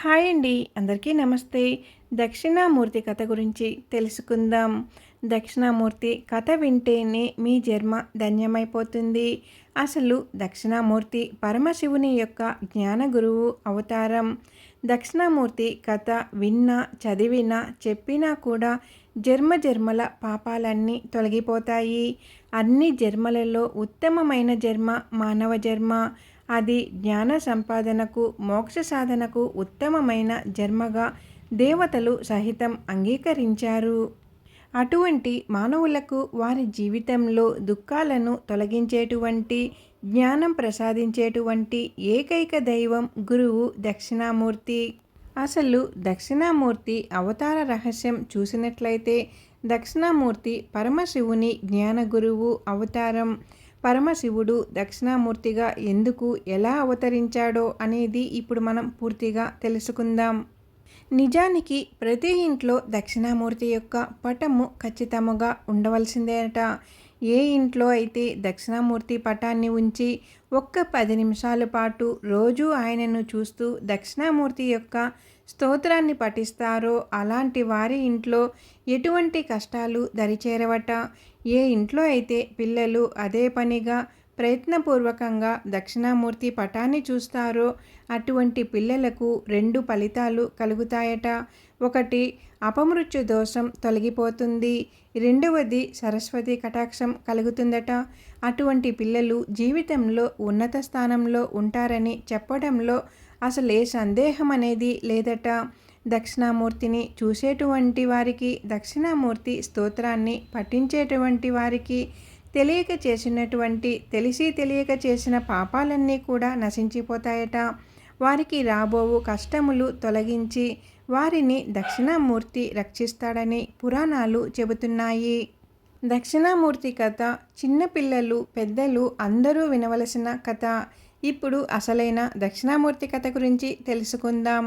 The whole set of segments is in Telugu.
హాయ్ అండి. అందరికీ నమస్తే. దక్షిణామూర్తి కథ గురించి తెలుసుకుందాం. దక్షిణామూర్తి కథ వింటేనే మీ జన్మ ధన్యమైపోతుంది. అసలు దక్షిణామూర్తి పరమశివుని యొక్క జ్ఞాన గురువు అవతారం. దక్షిణామూర్తి కథ విన్నా చదివినా చెప్పినా కూడా జన్మ జన్మల పాపాలన్నీ తొలగిపోతాయి. అన్ని జన్మలలో ఉత్తమమైన జన్మ మానవ జన్మ. అది జ్ఞాన సంపాదనకు మోక్ష సాధనకు ఉత్తమమైన జన్మగా దేవతలు సహితం అంగీకరించారు. అటువంటి మానవులకు వారి జీవితంలో దుఃఖాలను తొలగించేటువంటి జ్ఞానం ప్రసాదించేటువంటి ఏకైక దైవం గురువు దక్షిణామూర్తి. అసలు దక్షిణామూర్తి అవతార రహస్యం చూసినట్లయితే దక్షిణామూర్తి పరమశివుని జ్ఞాన గురువు అవతారం. పరమశివుడు దక్షిణామూర్తిగా ఎందుకు ఎలా అవతరించాడో అనేది ఇప్పుడు మనం పూర్తిగా తెలుసుకుందాం. నిజానికి ప్రతి ఇంట్లో దక్షిణామూర్తి యొక్క పటము ఖచ్చితముగా ఉండవలసిందేనట. ఏ ఇంట్లో అయితే దక్షిణామూర్తి పటాన్ని ఉంచి ఒక్క పది నిమిషాల పాటు రోజు ఆయనను చూస్తూ దక్షిణామూర్తి యొక్క స్తోత్రాన్ని పఠిస్తారో అలాంటి వారి ఇంట్లో ఎటువంటి కష్టాలు దరిచేరవట. ఏ ఇంట్లో అయితే పిల్లలు అదే పనిగా ప్రయత్నపూర్వకంగా దక్షిణామూర్తి పటాన్ని చూస్తారో అటువంటి పిల్లలకు రెండు ఫలితాలు కలుగుతాయట. ఒకటి అపమృత్యు దోషం తొలగిపోతుంది. రెండవది సరస్వతి కటాక్షం కలుగుతుందట. అటువంటి పిల్లలు జీవితంలో ఉన్నత స్థానంలో ఉంటారని చెప్పడంలో అసలు ఏ సందేహం అనేది లేదట. దక్షిణామూర్తిని చూసేటువంటి వారికి దక్షిణామూర్తి స్తోత్రాన్ని పఠించేటువంటి వారికి తెలియక చేసినటువంటి తెలిసి తెలియక చేసిన పాపాలన్నీ కూడా నశించిపోతాయట. వారికి రాబోవు కష్టములు తొలగించి వారిని దక్షిణామూర్తి రక్షిస్తాడని పురాణాలు చెబుతున్నాయి. దక్షిణామూర్తి కథ చిన్నపిల్లలు పెద్దలు అందరూ వినవలసిన కథ. ఇప్పుడు అసలైన దక్షిణామూర్తి కథ గురించి తెలుసుకుందాం.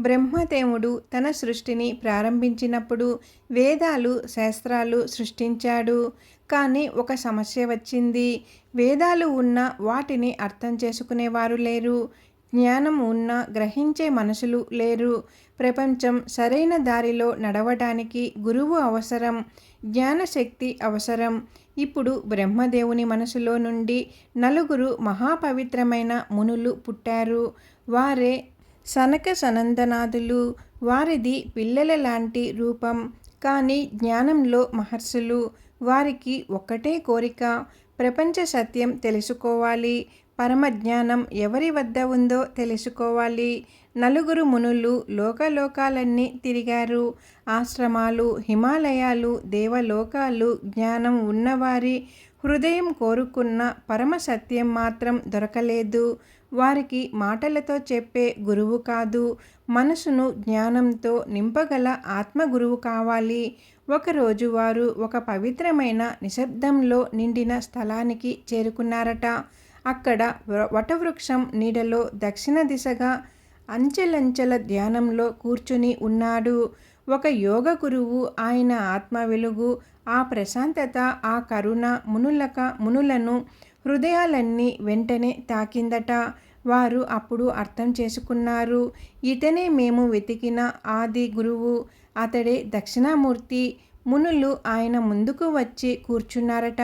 బ్రహ్మదేవుడు తన సృష్టిని ప్రారంభించినప్పుడు వేదాలు శాస్త్రాలు సృష్టించాడు. కానీ ఒక సమస్య వచ్చింది. వేదాలు ఉన్న వాటిని అర్థం చేసుకునేవారు లేరు. జ్ఞానం ఉన్న గ్రహించే మనసులు లేరు. ప్రపంచం సరైన దారిలో నడవడానికి గురువు అవసరం జ్ఞానశక్తి అవసరం. ఇప్పుడు బ్రహ్మదేవుని మనసులో నుండి నలుగురు మహాపవిత్రమైన మునులు పుట్టారు. వారే సనక సనందనాథులు వారిది పిల్లల లాంటి రూపం. కానీ జ్ఞానంలో మహర్షులు వారికి ఒక్కటే కోరిక. ప్రపంచ సత్యం తెలుసుకోవాలి. పరమజ్ఞానం ఎవరి వద్ద ఉందో తెలుసుకోవాలి. నలుగురు మునులు లోకలోకాలన్నీ తిరిగారు. ఆశ్రమాలు హిమాలయాలు దేవలోకాలు జ్ఞానం ఉన్నవారి హృదయం కోరుకున్న పరమ సత్యం మాత్రం దొరకలేదు. వారికి మాటలతో చెప్పే గురువు కాదు. మనసును జ్ఞానంతో నింపగల ఆత్మ గురువు కావాలి. ఒకరోజు వారు ఒక పవిత్రమైన నిశ్శబ్దంలో నిండిన స్థలానికి చేరుకున్నారట. అక్కడ వటవృక్షం నీడలో దక్షిణ దిశగా అంచెలంచెల ధ్యానంలో కూర్చుని ఉన్నాడు. ఒక యోగ గురువు ఆయన ఆత్మ వెలుగు ఆ ప్రశాంతత ఆ కరుణ మునులక మునులను హృదయాలన్నీ వెంటనే తాకిందట. వారు అప్పుడు అర్థం చేసుకున్నారు. ఇతనే మేము వెతికిన ఆది గురువు అతడే దక్షిణామూర్తి మునులు ఆయన ముందుకు వచ్చి కూర్చున్నారట.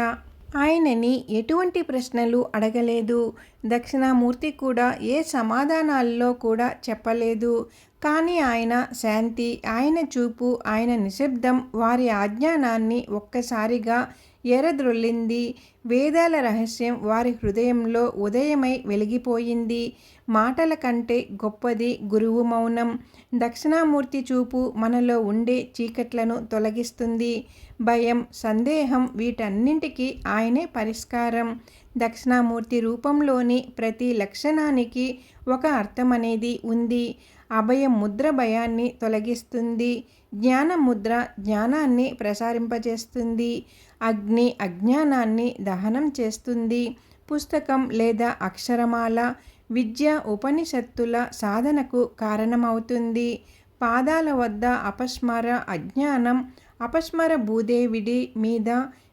ఆయనని ఎటువంటి ప్రశ్నలు అడగలేదు. దక్షిణామూర్తి కూడా ఏ సమాధానాల్లో కూడా చెప్పలేదు. కానీ ఆయన శాంతి ఆయన చూపు ఆయన నిశ్శబ్దం వారి ఆజ్ఞానాన్ని ఒక్కసారిగా ఎరద్రొల్లింది. వేదాల రహస్యం వారి హృదయంలో ఉదయమై వెలిగిపోయింది. మాటల కంటే గొప్పది గురువు మౌనం. దక్షిణామూర్తి చూపు మనలో ఉండే చీకట్లను తొలగిస్తుంది. భయం సందేహం వీటన్నింటికి ఆయనే పరిష్కారం. దక్షిణామూర్తి రూపంలోని ప్రతి లక్షణానికి ఒక అర్థం అనేది ఉంది. అభయ ముద్ర భయాన్ని తొలగిస్తుంది. జ్ఞాన ముద్ర జ్ఞానాన్ని ప్రసారింపజేస్తుంది. అగ్ని అజ్ఞానాన్ని దహనం చేస్తుంది. పుస్తకం లేదా అక్షరమాల విద్య ఉపనిషత్తుల సాధనకు కారణమవుతుంది. పాదాల వద్ద అపస్మర అజ్ఞానం అపస్మర భూదేవిడి మీద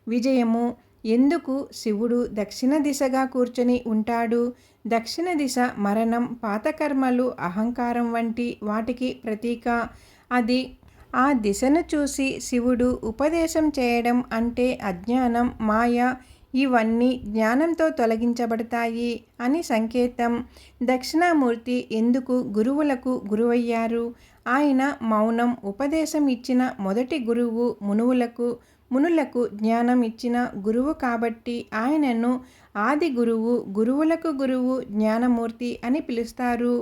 విజయము ఎందుకు శివుడు దక్షిణ దిశగా కూర్చొని ఉంటాడు? దక్షిణ దిశ మరణం పాతకర్మలు అహంకారం వంటి వాటికి ప్రతీక. అది ఆ దిశను చూసి శివుడు ఉపదేశం చేయడం అంటే అజ్ఞానం మాయ. ఇవన్నీ జ్ఞానంతో తొలగించబడతాయి అని సంకేతం. దక్షిణామూర్తి ఎందుకు గురువులకు గురువయ్యారు? ఆయన మౌనం ఉపదేశం ఇచ్చిన మొదటి గురువు మునువులకు మునులకు జ్ఞానం ఇచ్చిన గురువు కాబట్టి ఆయనను ఆది గురువు గురువులకు గురువు జ్ఞానమూర్తి అని పిలుస్తారు.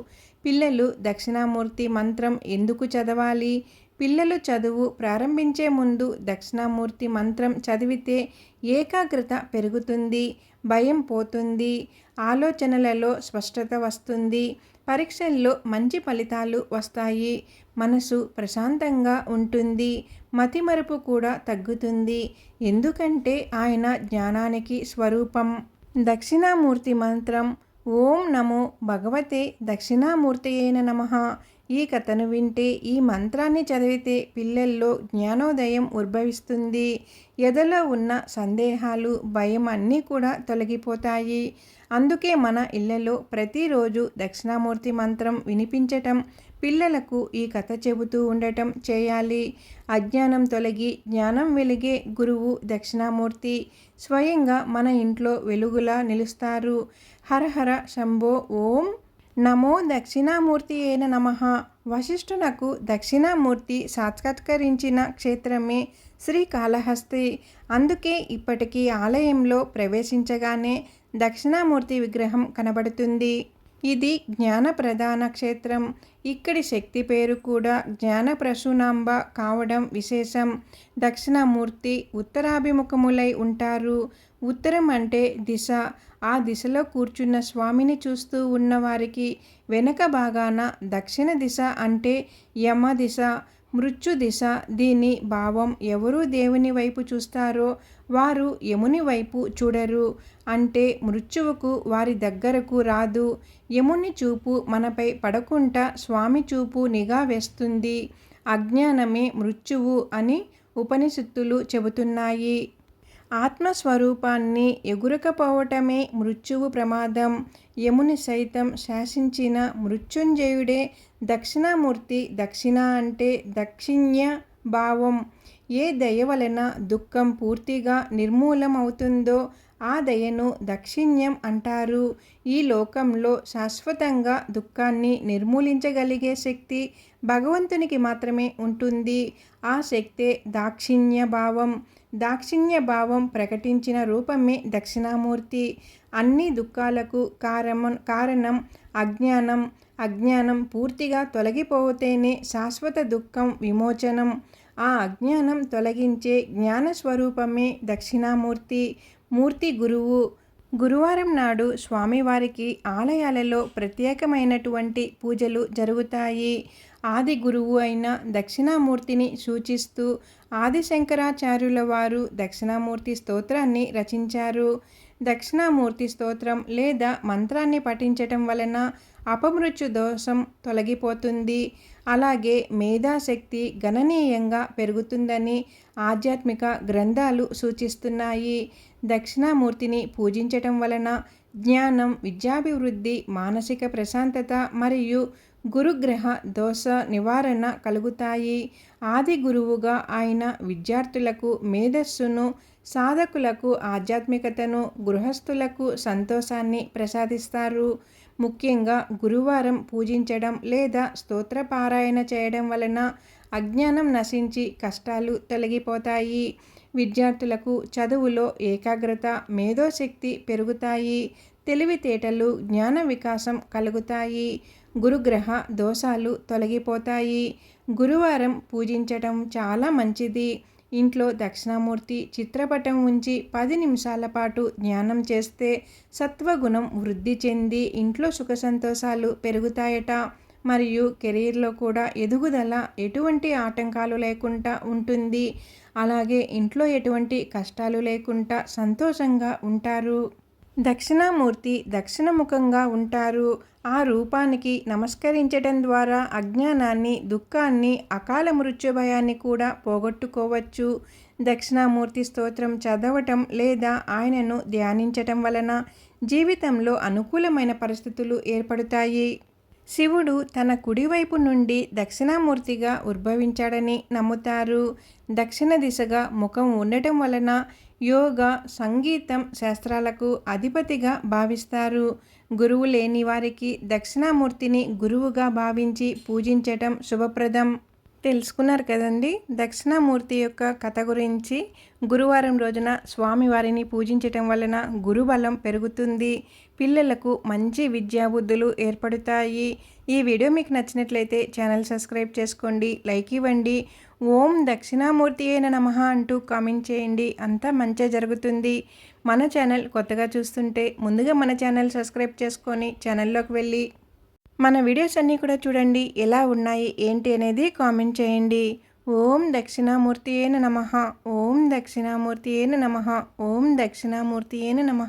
పిల్లలు దక్షిణామూర్తి మంత్రం ఎందుకు చదవాలి? పిల్లలు చదువు ప్రారంభించే ముందు దక్షిణామూర్తి మంత్రం చదివితే ఏకాగ్రత పెరుగుతుంది భయం పోతుంది ఆలోచనలలో స్పష్టత వస్తుంది. పరీక్షల్లో మంచి ఫలితాలు వస్తాయి. మనసు ప్రశాంతంగా ఉంటుంది. మతిమరుపు కూడా తగ్గుతుంది. ఎందుకంటే ఆయన జ్ఞానానికి స్వరూపం. దక్షిణామూర్తి మంత్రం. ఓం నమో భగవతే దక్షిణామూర్తియైన నమ. ఈ కథను వింటే ఈ మంత్రాన్ని చదివితే పిల్లల్లో జ్ఞానోదయం ఉద్భవిస్తుంది. ఎదలో ఉన్న సందేహాలు భయం అన్నీ కూడా తొలగిపోతాయి. అందుకే మన ఇళ్ళలో ప్రతిరోజు దక్షిణామూర్తి మంత్రం వినిపించటం పిల్లలకు ఈ కథ చెబుతూ ఉండటం చేయాలి. అజ్ఞానం తొలగి జ్ఞానం వెలిగే గురువు దక్షిణామూర్తి. స్వయంగా మన ఇంట్లో వెలుగులా నిలుస్తారు. హరహర శంభో ఓం నమో దక్షిణామూర్తి నమ. వశిష్ఠునకు దక్షిణామూర్తి సాక్షాత్కరించిన క్షేత్రమే శ్రీకాళహస్తి అందుకే ఇప్పటికీ ఆలయంలో ప్రవేశించగానే దక్షిణామూర్తి విగ్రహం కనబడుతుంది. ఇది జ్ఞాన ప్రధాన క్షేత్రం. ఇక్కడి శక్తి పేరు కూడా జ్ఞాన ప్రసూనాంబ కావడం విశేషం. దక్షిణామూర్తి ఉత్తరాభిముఖములై ఉంటారు. ఉత్తరం అంటే దిశ. ఆ దిశలో కూర్చున్న స్వామిని చూస్తూ ఉన్నవారికి వెనక భాగాన దక్షిణ దిశ అంటే యమ దిశ మృత్యు దిశ. దీని భావం ఎవరు దేవుని వైపు చూస్తారో వారు యముని వైపు చూడరు. అంటే మృత్యువుకు వారి దగ్గరకు రాదు. యముని చూపు మనపై పడకుండా స్వామి చూపు నిఘా వేస్తుంది. అజ్ఞానమే మృత్యువు అని ఉపనిషత్తులు చెబుతున్నాయి. ఆత్మస్వరూపాన్ని ఎగురకపోవటమే మృత్యువు ప్రమాదం. యముని సైతం శాసించిన మృత్యుంజయుడే దక్షిణామూర్తి దక్షిణ అంటే దక్షిణ్య భావం. ఏ దయ వలన దుఃఖం పూర్తిగా నిర్మూలమవుతుందో ఆ దయను దక్షిణ్యం అంటారు. ఈ లోకంలో శాశ్వతంగా దుఃఖాన్ని నిర్మూలించగలిగే శక్తి భగవంతునికి మాత్రమే ఉంటుంది. ఆ శక్తే దాక్షిణ్య భావం. దాక్షిణ్య భావం ప్రకటించిన రూపమే దక్షిణామూర్తి. అన్ని దుఃఖాలకు కారణం కారణం అజ్ఞానం. అజ్ఞానం పూర్తిగా తొలగిపోతేనే శాశ్వత దుఃఖం విమోచనం. ఆ అజ్ఞానం తొలగించే జ్ఞానస్వరూపమే దక్షిణామూర్తి మూర్తి గురువు. గురువారం నాడు స్వామివారికి ఆలయాలలో ప్రత్యేకమైనటువంటి పూజలు జరుగుతాయి. ఆది గురువు అయిన దక్షిణామూర్తిని సూచిస్తూ ఆదిశంకరాచార్యుల వారు దక్షిణామూర్తి స్తోత్రాన్ని రచించారు. దక్షిణామూర్తి స్తోత్రం లేదా మంత్రాన్ని పఠించటం వలన అపమృత్యు దోషం తొలగిపోతుంది. అలాగే మేధాశక్తి గణనీయంగా పెరుగుతుందని ఆధ్యాత్మిక గ్రంథాలు సూచిస్తున్నాయి. దక్షిణామూర్తిని పూజించటం వలన జ్ఞానం విద్యాభివృద్ధి మానసిక ప్రశాంతత మరియు గురుగ్రహ దోష నివారణ కలుగుతాయి. ఆది గురువుగా ఆయన విద్యార్థులకు మేధస్సును సాధకులకు ఆధ్యాత్మికతను గృహస్థులకు సంతోషాన్ని ప్రసాదిస్తారు. ముఖ్యంగా గురువారం పూజించడం లేదా స్తోత్రపారాయణ చేయడం వలన అజ్ఞానం నశించి కష్టాలు తొలగిపోతాయి. విద్యార్థులకు చదువులో ఏకాగ్రత మేధోశక్తి పెరుగుతాయి. తెలివితేటలు జ్ఞాన వికాసం కలుగుతాయి. గురుగ్రహ దోషాలు తొలగిపోతాయి. గురువారం పూజించటం చాలా మంచిది. ఇంట్లో దక్షిణామూర్తి చిత్రపటం ఉంచి పది నిమిషాల పాటు ధ్యానం చేస్తే సత్వగుణం వృద్ధి చెంది ఇంట్లో సుఖ సంతోషాలు పెరుగుతాయట. మరియు కెరీర్లో కూడా ఎదుగుదల ఎటువంటి ఆటంకాలు లేకుండా ఉంటుంది. అలాగే ఇంట్లో ఎటువంటి కష్టాలు లేకుండా సంతోషంగా ఉంటారు. దక్షిణామూర్తి దక్షిణముఖంగా ఉంటారు. ఆ రూపానికి నమస్కరించడం ద్వారా అజ్ఞానాన్ని దుఃఖాన్ని అకాల మృత్యుభయాన్ని కూడా పోగొట్టుకోవచ్చు. దక్షిణామూర్తి స్తోత్రం చదవటం లేదా ఆయనను ధ్యానించటం వలన జీవితంలో అనుకూలమైన పరిస్థితులు ఏర్పడతాయి. శివుడు తన కుడివైపు నుండి దక్షిణామూర్తిగా ఉద్భవించాడని నమ్ముతారు. దక్షిణ దిశగా ముఖం ఉండటం వలన యోగ సంగీతం శాస్త్రాలకు అధిపతిగా భావిస్తారు. గురువు లేని వారికి దక్షిణామూర్తిని గురువుగా భావించి పూజించటం శుభప్రదం. తెలుసుకున్నారు కదండి? దక్షిణామూర్తి యొక్క కథ గురించి గురువారం రోజున స్వామివారిని పూజించటం వలన గురుబలం పెరుగుతుంది. పిల్లలకు మంచి విద్యాబుద్ధులు ఏర్పడతాయి. ఈ వీడియో మీకు నచ్చినట్లయితే ఛానల్ సబ్స్క్రైబ్ చేసుకోండి లైక్ ఇవ్వండి. ఓం దక్షిణామూర్తి అయిన నమ అంటూ కామెంట్ చేయండి. అంతా మంచిగా జరుగుతుంది. మన ఛానల్ కొత్తగా చూస్తుంటే ముందుగా మన ఛానల్ సబ్స్క్రైబ్ చేసుకొని ఛానల్లోకి వెళ్ళి మన వీడియోస్ అన్నీ కూడా చూడండి. ఎలా ఉన్నాయి ఏంటి అనేది కామెంట్ చేయండి. ఓం దక్షిణామూర్తి అయిన నమ. ఓం దక్షిణామూర్తి అయిన నమ. ఓం దక్షిణామూర్తి అయిన నమ.